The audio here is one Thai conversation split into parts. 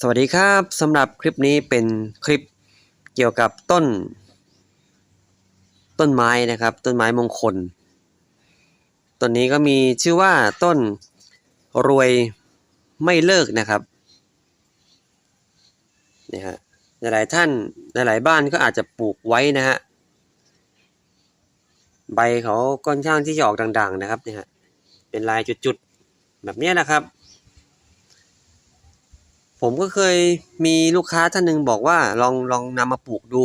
สวัสดีครับสำหรับคลิปนี้เป็นคลิปเกี่ยวกับต้น ต้นไม้นะครับ ต้นไม้มงคล ต้นนี้ก็มีชื่อว่าต้นรวยไม่เลิกนะครับนี่ฮะหลายท่านหลายบ้านก็อาจจะปลูกไว้นะฮะใบเขาค่อนข้างที่จะออกด่างๆนะครับเนี่ยฮะเป็นลายจุดๆแบบนี้นะครับ ผมก็เคยมีลูกค้าท่านหนึ่งบอกว่าลองลองนำมาปลูกดู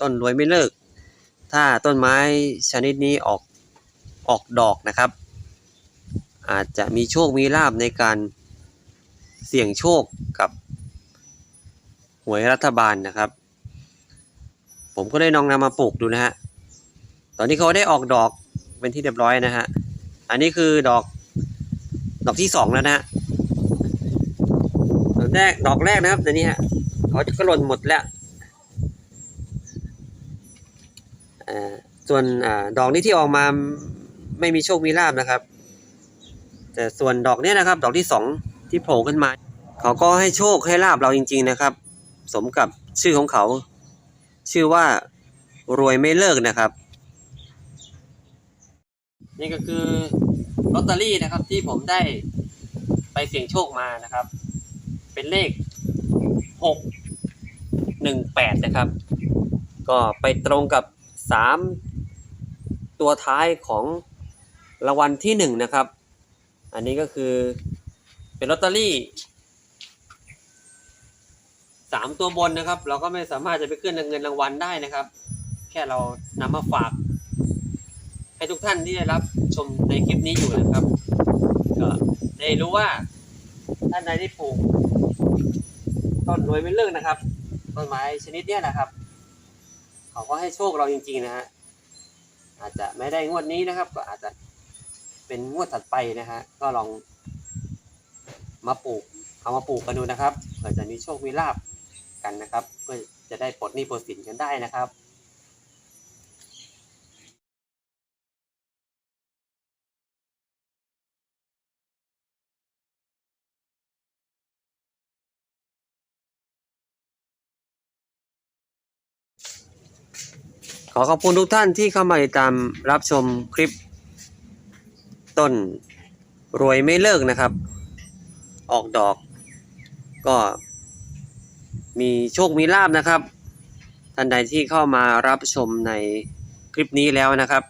ต้นรวยไม่เลิก ถ้าต้นไม้ชนิดนี้ออกออกดอกนะครับ อาจจะมีโชคมีลาบในการเสี่ยงโชคกับหวยรัฐบาลนะครับ ผมก็ได้ลองนำมาปลูกดูนะฮะตอนนี้เขาได้ออกดอกเป็นที่เรียบร้อยนะฮะอันนี้คือดอกดอกที่สองแล้วนะฮะ แรกดอกแรกนะครับตัวนี้ฮะเขาจะก็หล่นหมดแล้วส่วนอดอกนี้ที่ออกมาไม่มีโชคมีลาบนะครับ แต่ส่วนดอกนี้นะครับ ดอกที่สองที่โผล่ขึ้นมาเขาก็ให้โชคให้ลาบเราจริง ๆนะครับ สมกับชื่อของเขา ชื่อว่ารวยไม่เลิกนะครับ นี่ก็คือลอตเตอรี่นะครับที่ผมได้ไปเสี่ยงโชคมานะครับ เป็นเลขหกหนึ่งแปดนะครับ ก็ไปตรงกับสามตัวท้ายของรางวัลที่หนึ่งนะครับ อันนี้ก็คือเป็นลอตเตอรี่สามตัวบนนะครับ เราก็ไม่สามารถจะไปขึ้นเงินรางวัลได้นะครับ แค่เรานำมาฝากให้ทุกท่านที่ได้รับชมในคลิปนี้อยู่นะครับ ก็ได้รู้ว่า ท่านใดที่ปลูกต้นรวยไม่เลิกนะครับ ต้นไม้ชนิดเนี้ยนะครับ เขาก็ให้โชคเราจริง ๆ นะฮะอาจจะไม่ได้งวดนี้นะครับ ก็อาจจะเป็นงวดถัดไปนะฮะก็ลองมาปลูก เอามาปลูกกันดูนะครับเผื่อจะมีโชคมีลาบกันนะครับ เพื่อจะได้ปลดหนี้ปลดสินกันได้นะครับ ขอขอบคุณทุกท่านที่เข้ามาติดตามรับชมคลิป ต้นรวยไม่เลิกนะครับ ออกดอก ก็มีโชคมีลาบนะครับ ท่านใดที่เข้ามารับชมในคลิปนี้แล้วนะครับ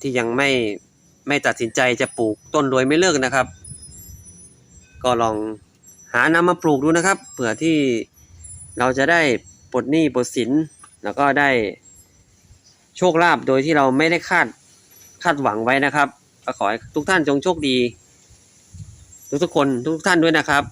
ที่ยังไม่ไม่ตัดสินใจจะปลูกต้นรวยไม่เลิกนะครับ ก็ลองหานำมาปลูกดูนะครับเผื่อที่เราจะได้ปลดหนี้ปลดสิน แล้วก็ได้โชคลาภโดยที่เราไม่ได้คาดคาดหวังไว้นะครับก็ขอให้ทุกท่านจงโชคดี ทุกทุกคนทุกท่านด้วยนะครับ